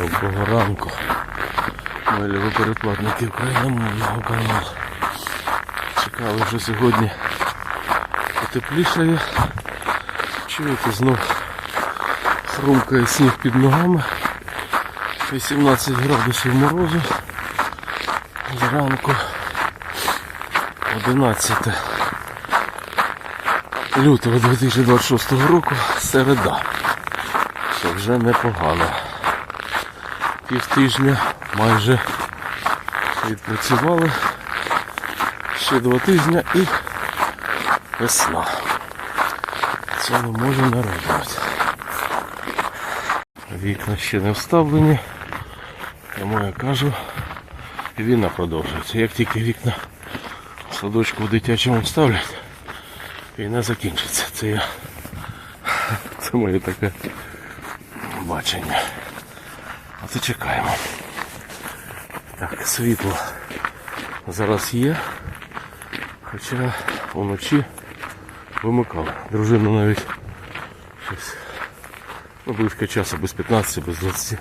Доброго ранку. Мої любі перекладники україномовного каналу. Чекали вже сьогодні потеплішає. Чуєте, знов хрумкає сніг під ногами. 18 градусів морозу. Зранку 11 лютого 2026 року середа. Що вже непогано. Півтижня майже відпрацювали. Ще два тижні і весна. Може не радувати. Вікна ще не вставлені. Тому я кажу, війна продовжується. Як тільки вікна в садочку в дитячому вставлять, війна закінчиться. Це я. Це моє таке бачення. То чекаємо. Так, світло зараз є. Хоча вночі вимикав. Дружина навіть щось ну, близько часу, без 15, без 20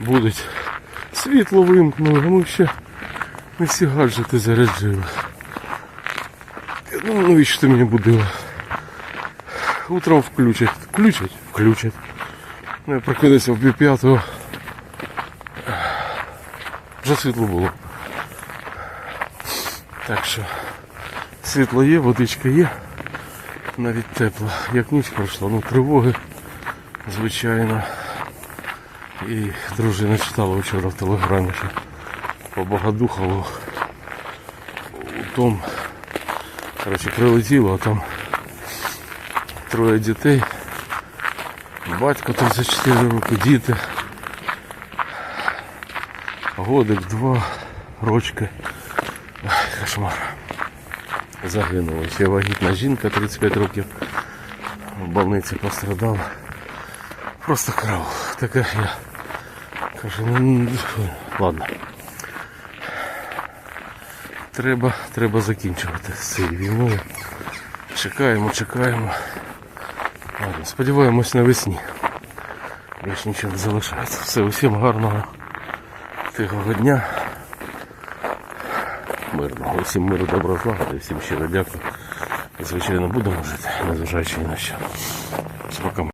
будуть. Світло вимкнули, а ми ще не всі гаджети заряджили. Ну, навіщо ти мені будила? Утром включать. Включать? Включать. Ну, я прокинувся в пів п'ятого. Вже світло було. Так що світло є, водичка є. Навіть тепло. Як ніч пройшла, ну тривоги, звичайно. І дружина читала вчора в телеграмі, що по Богодухову у том, коротше, прилетіло, а там троє дітей. Батько 34 роки, діти. Годик, два, рочки. Ой, Кошмар. Загинула. Ще вагітна жінка 35 років. В больниці пострадала. Просто кров. Таке я кажу, ну, ну, ладно. Треба, треба закінчувати з цією війною. Чекаємо, чекаємо. Ладно, сподіваємось навесні. Більш нічого не залишається. Все, усім гарного тихого дня. Мирного. Усім миру, доброго злагоди, всім щиро дякую. Звичайно, будемо жити, незважаючи ні на що.